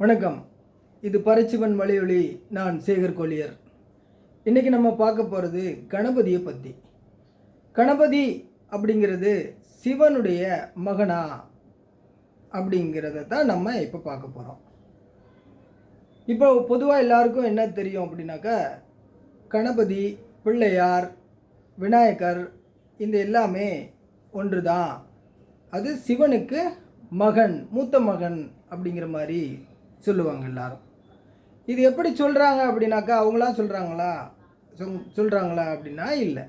வணக்கம். இது பரச்சிவன் வழியொலி நான் சேகர் கோலியர். இன்றைக்கி நம்ம பார்க்க போகிறது கணபதியை பற்றி கணபதி அப்படிங்கிறது சிவனுடைய மகனா அப்படிங்கிறத தான் நம்ம இப்போ பார்க்க போகிறோம் இப்போ பொதுவாக எல்லாருக்கும் என்ன தெரியும் அப்படின்னாக்கா கணபதி பிள்ளையார் விநாயகர் இந்த எல்லாமே ஒன்று தான் அது சிவனுக்கு மகன் மூத்த மகன் அப்படிங்கிற மாதிரி சொல்லுவாங்க எல்லாரும். இது எப்படி சொல்கிறாங்க அப்படின்னாக்கா அவங்களாம் சொல்கிறாங்களா சொ சொல்கிறாங்களா அப்படின்னா இல்லை.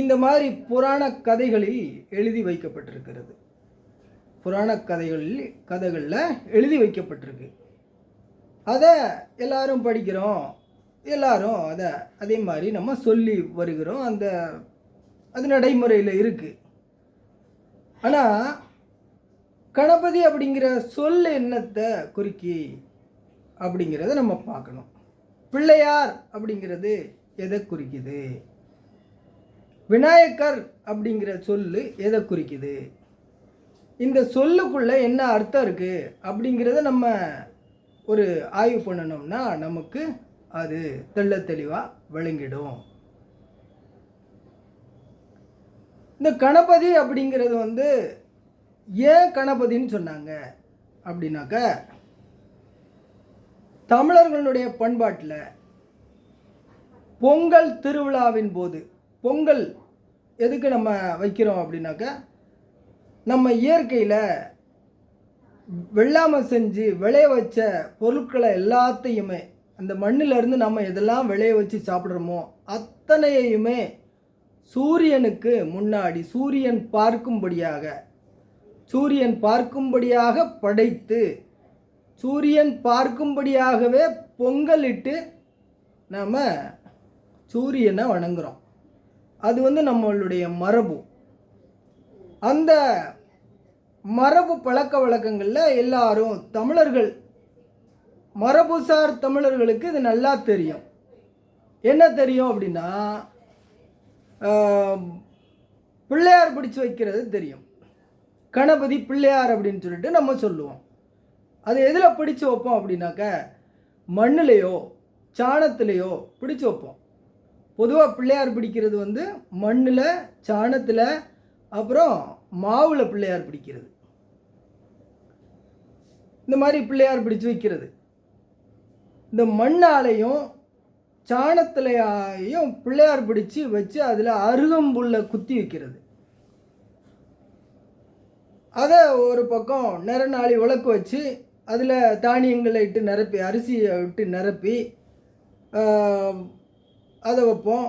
இந்த மாதிரி புராண கதைகளில் எழுதி வைக்கப்பட்டிருக்கிறது. புராண கதைகளில் கதைகளில் எழுதி வைக்கப்பட்டிருக்கு. அதை எல்லாரும் படிக்கிறோம். எல்லாரும் அதை அதே மாதிரி நம்ம சொல்லி வருகிறோம். அந்த அது நடைமுறையில் இருக்குது ஆனால் கணபதி அப்படிங்கிற சொல் என்னத்தை குறிக்கி அப்படிங்கிறத நம்ம பார்க்கணும். பிள்ளையார் அப்படிங்கிறது எதை குறிக்குது? விநாயகர் அப்படிங்கிற சொல்லு எதை குறிக்குது? இந்த சொல்லுக்குள்ளே என்ன அர்த்தம் இருக்குது அப்படிங்கிறத நம்ம ஒரு ஆய்வு பண்ணணும்னா நமக்கு அது தெள்ள தெளிவாக விளங்கிடும். இந்த கணபதி அப்படிங்கிறது வந்து ஏன் கணபதின்னு சொன்னாங்க? அப்படின்னாக்க தமிழர்களுடைய பண்பாட்டில் பொங்கல் திருவிழாவின் போது பொங்கல் எதுக்கு நம்ம வைக்கிறோம் அப்படின்னாக்க நம்ம இயற்கையில் வெள்ளாமை செஞ்சு விளைய வச்ச பொருட்களை எல்லாத்தையுமே அந்த மண்ணிலிருந்து நம்ம எதெல்லாம் விளைய வச்சு சாப்பிட்றோமோ அத்தனையுமே சூரியனுக்கு முன்னாடி சூரியன் பார்க்கும்படியாக சூரியன் பார்க்கும்படியாக படைத்து சூரியன் பார்க்கும்படியாகவே பொங்கலிட்டு நாம் சூரியனை வணங்குறோம். அது வந்து நம்மளுடைய மரபு. அந்த மரபு பழக்க வழக்கங்களில் எல்லாரும் தமிழர்கள் மரபுசார் தமிழர்களுக்கு இது நல்லா தெரியும். என்ன தெரியும் அப்படின்னா பிள்ளையார் பிடிச்சு வைக்கிறது தெரியும். கணபதி பிள்ளையார் அப்படின்னு சொல்லிட்டு நம்ம சொல்லுவோம். அது எதில் பிடிச்சு வைப்போம் அப்படின்னாக்க மண்ணுலேயோ சாணத்துலேயோ பிடிச்சு வைப்போம். பொதுவாக பிள்ளையார் பிடிக்கிறது வந்து மண்ணில் சாணத்தில் அப்புறம் மாவில் பிள்ளையார் பிடிக்கிறது. இந்த மாதிரி பிள்ளையார் பிடிச்சு வைக்கிறது. இந்த மண்ணாலையும் சாணத்துலையும் பிள்ளையார் பிடிச்சு வச்சு அதில் அருகம்புல்லை குத்தி வைக்கிறது. அதை ஒரு பக்கம் நிறநாளி விளக்கு வச்சு அதில் தானியங்களை இட்டு நிரப்பி அரிசியை விட்டு நிரப்பி அதை வைப்போம்.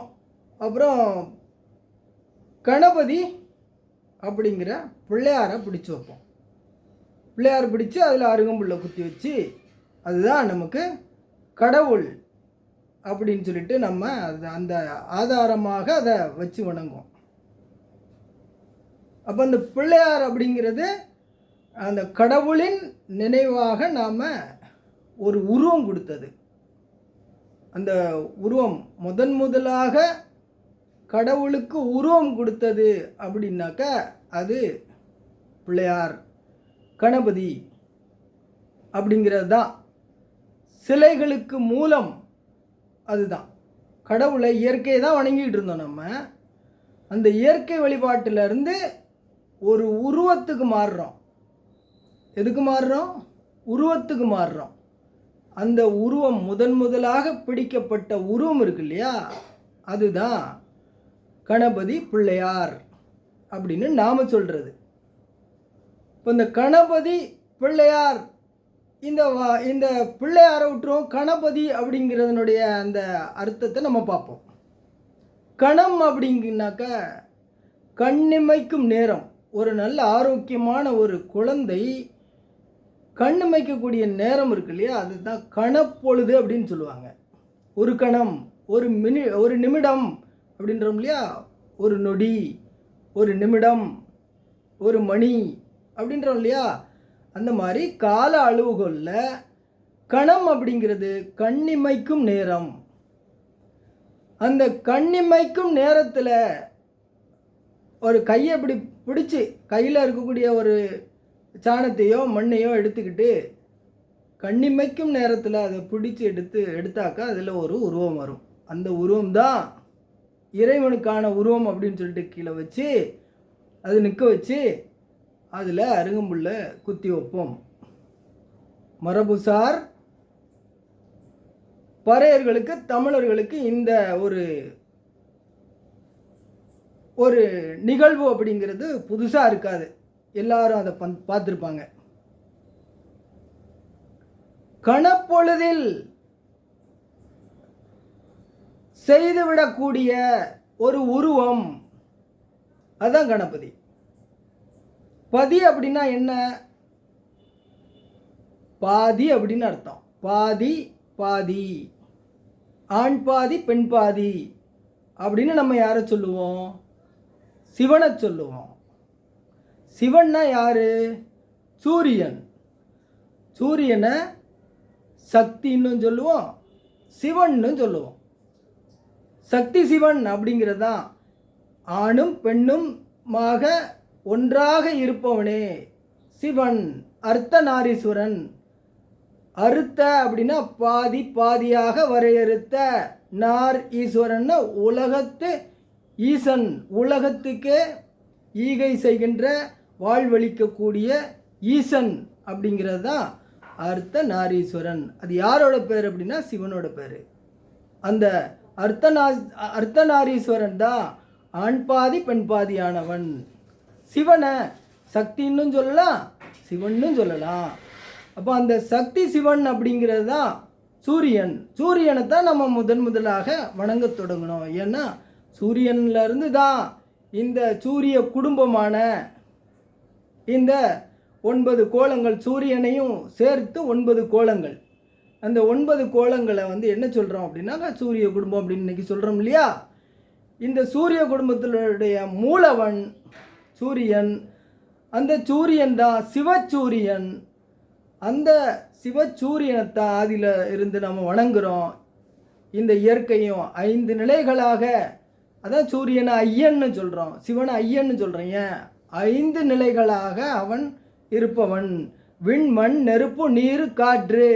அப்புறம் கணபதி அப்படிங்கிற பிள்ளையாரை பிடிச்சி வைப்போம். பிள்ளையார் பிடிச்சி அதில் அருகம்புல்லை குத்தி வச்சு அதுதான் நமக்கு கடவுள் அப்படின்னு சொல்லிட்டு நம்ம அந்த ஆதாரமாக அதை வச்சு வணங்குவோம். அப்போ அந்த பிள்ளையார் அப்படிங்கிறது அந்த கடவுளின் நினைவாக நாம் ஒரு உருவம் கொடுத்தது. அந்த உருவம் முதன் முதலாக கடவுளுக்கு உருவம் கொடுத்தது அப்படின்னாக்க அது பிள்ளையார் கணபதி அப்படிங்கிறது தான். சிலைகளுக்கு மூலம் அதுதான். கடவுளை இயற்கையை தான் வணங்கிட்டு இருந்தோம் நம்ம. அந்த இயற்கை வழிபாட்டிலிருந்து ஒரு உருவத்துக்கு மாறுறோம். எதுக்கு மாறுறோம்? உருவத்துக்கு மாறுறோம். அந்த உருவம் முதன் முதலாக பிடிக்கப்பட்ட உருவம் இருக்கு இல்லையா? அதுதான் கணபதி பிள்ளையார் அப்படின்னு நாம் சொல்கிறது இப்போ இந்த கணபதி பிள்ளையார் இந்த வா- இந்த பிள்ளையாரை விட்டுரும் கணபதி அப்படிங்கிறதனுடைய அந்த அர்த்தத்தை நம்ம பார்ப்போம். கணம் அப்படிங்கனாக்க கண்ணிமைக்கும் நேரம். ஒரு நல்ல ஆரோக்கியமான ஒரு குழந்தை கண்மைக்கக்கூடிய நேரம் இருக்கு இல்லையா? அதுதான் கணப்பொழுது அப்படின்னு சொல்லுவாங்க. ஒரு கணம் ஒரு மினி ஒரு நிமிடம் அப்படின்றோம் இல்லையா? ஒரு நொடி ஒரு நிமிடம் ஒரு மணி அப்படின்றோம் இல்லையா? அந்த மாதிரி கால அளவுகளில் கணம் அப்படிங்கிறது கண்ணிமைக்கும் நேரம். அந்த கண்ணிமைக்கும் நேரத்தில் ஒரு கையை இப்படி பிடிச்சி கையில் இருக்கக்கூடிய ஒரு சாணத்தையோ மண்ணையோ எடுத்துக்கிட்டு கண்ணிமைக்கும் நேரத்தில் அதை பிடிச்சி எடுத்து எடுத்தாக்கா அதில் ஒரு உருவம் வரும். அந்த உருவம் தான் இறைவனுக்கான உருவம் அப்படின்னு சொல்லிட்டு கீழே வச்சு அது நிற்க வச்சு அதில் அருகம்புல்ல குத்தி வைப்போம். மரபுசார் பறையர்களுக்கு தமிழர்களுக்கு இந்த ஒரு ஒரு நிகழ்வு அப்படிங்கிறது புதுசாக இருக்காது. எல்லாரும் அதை பந் பார்த்துருப்பாங்க. கணப்பொழுதில் செய்துவிடக்கூடிய ஒரு உருவம் அதுதான் கணபதி. பதி அப்படின்னா என்ன? பாதி அப்படின்னு அர்த்தம். பாதி பாதி. ஆண் பாதி பெண் பாதி அப்படின்னு நம்ம யாரை சொல்லுவோம்? சிவனை சொல்லுவோம். சிவன்னா யார்? சூரியன். சூரியனை சக்தின்னு சொல்லுவோம் சிவன்னு சொல்லுவோம். சக்தி சிவன் அப்படிங்கிறது? தான் ஆணும் பெண்ணுமாக ஒன்றாக இருப்பவனே சிவன் அர்த்த நாரீஸ்வரன் அறுத்த அப்படின்னா பாதி பாதியாக வரையறுத்த நார் ஈஸ்வரன் உலகத்து ஈசன் உலகத்துக்கே ஈகை செய்கின்ற வாழ்வழிக்கக்கூடிய ஈசன் அப்படிங்கிறது தான் அர்த்த நாரீஸ்வரன். அது யாரோட பேர் அப்படின்னா சிவனோட பேர். அந்த அர்த்தநா அர்த்தநாரீஸ்வரன் தான் ஆண் பாதி பெண் பாதியானவன். சிவனை சக்தின்னு சொல்லலாம் சிவன்னு சொல்லலாம். அப்போ அந்த சக்தி சிவன் அப்படிங்கிறது தான் சூரியன். சூரியனை தான் நம்ம முதன் முதலாக வணங்க தொடங்கணும். ஏன்னா சூரியன்ல இருந்து தான் இந்த சூரிய குடும்பமான இந்த ஒன்பது கோலங்கள் சூரியனையும் சேர்த்து ஒன்பது கோலங்கள். அந்த ஒன்பது கோலங்களை வந்து என்ன சொல்கிறோம் அப்படின்னா சூரிய குடும்பம் அப்படின்னு இன்றைக்கி சொல்கிறோம் இல்லையா? இந்த சூரிய குடும்பத்தினுடைய மூலவன் சூரியன் அந்த சூரியன் தான் சிவச்சூரியன். அந்த சிவசூரியனைத்தான் ஆதியில் இருந்து நம்ம வணங்குகிறோம் இந்த இயற்கையும் ஐந்து நிலைகளாக அதான் சூரியனை ஐயன்னு சொல்கிறோம் சிவனை ஐயன்னு சொல்கிறோம் ஏன்? ஐந்து நிலைகளாக அவன் இருப்பவன். விண் மண் நெருப்பு நீர் காற்று.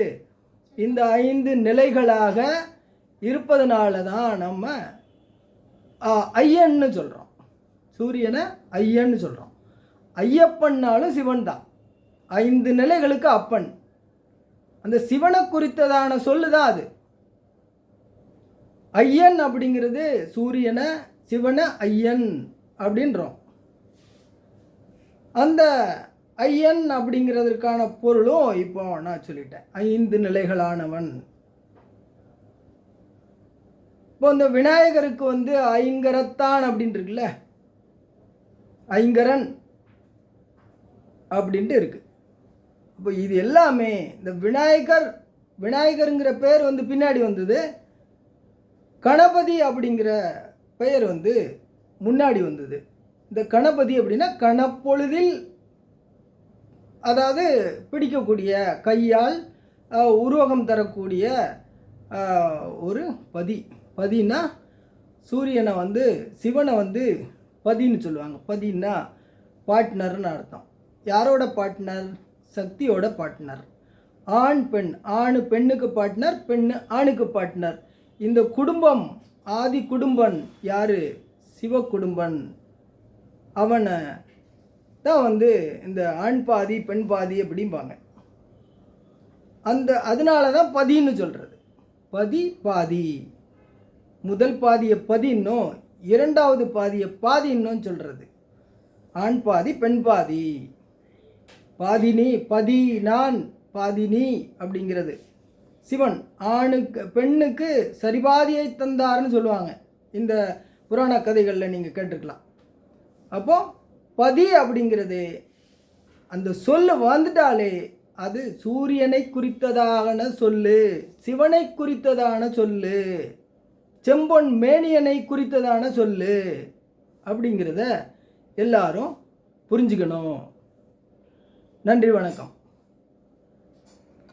இந்த ஐந்து நிலைகளாக இருப்பதனால தான் நம்ம ஆ, ஐயன்னு சொல்கிறோம் சூரியனை ஐயன்னு சொல்கிறோம் ஐயப்பன்னாலும் சிவன் தான் ஐந்து நிலைகளுக்கு அப்பன். அந்த சிவனை குறித்ததான சொல்லு தான் அது. ஐயன் அப்படிங்கிறது சூரியனை சிவனை ஐயன் அப்படின்றோம். அந்த ஐயன் அப்படிங்கிறதுக்கான பொருளும் இப்போ நான் சொல்லிட்டேன். ஐந்து நிலைகளானவன். இப்போ இந்த விநாயகருக்கு வந்து ஐங்கரத்தான் அப்படின்னு இருக்குல்ல? ஐங்கரன் அப்படின்ட்டு இருக்கு. இப்போ இது எல்லாமே இந்த விநாயகர் விநாயகருங்கிற பேர் வந்து பின்னாடி வந்தது. கணபதி அப்படிங்கிற பெயர் வந்து முன்னாடி வந்தது. இந்த கணபதி அப்படின்னா கணப்பொழுதில் அதாவது பிடிக்கக்கூடிய கையால் உருவகம் தரக்கூடிய ஒரு பதி. பதினா சூரியனை வந்து சிவனை வந்து பதின்னு சொல்லுவாங்க. பதினா பார்ட்னர்னு அர்த்தம். யாரோட பார்ட்னர் சக்தியோட பார்ட்னர் ஆண் பெண். ஆணு பெண்ணுக்கு பார்ட்னர் பெண்ணு ஆணுக்கு பார்ட்னர் இந்த குடும்பம் ஆதி குடும்பன் யார்? சிவ குடும்பன். அவனை தான் வந்து இந்த ஆண் பாதி பெண் பாதி அப்படிம்பாங்க. அந்த அதனால தான் பதின்னு சொல்கிறது பதி பாதி. முதல் பாதியை பதின்னும் இரண்டாவது பாதியை பாதின்னும் சொல்கிறது ஆண் பாதி பெண் பாதி. பாதினி பதி நான் பாதினி அப்படிங்கிறது. சிவன் ஆணுக்கு பெண்ணுக்கு சரிபாதியை தந்தார்னு சொல்லுவாங்க. இந்த புராண கதைகளில் நீங்கள் கேட்டிருக்கலாம். அப்போது பதி அப்படிங்கிறது அந்த சொல்லு வந்துட்டாலே அது சூரியனை குறித்ததான சொல்லு சிவனை குறித்ததான சொல்லு செம்பொன் மேனியனை குறித்ததான சொல்லு அப்படிங்கிறத எல்லாரும் புரிஞ்சுக்கணும். நன்றி வணக்கம்.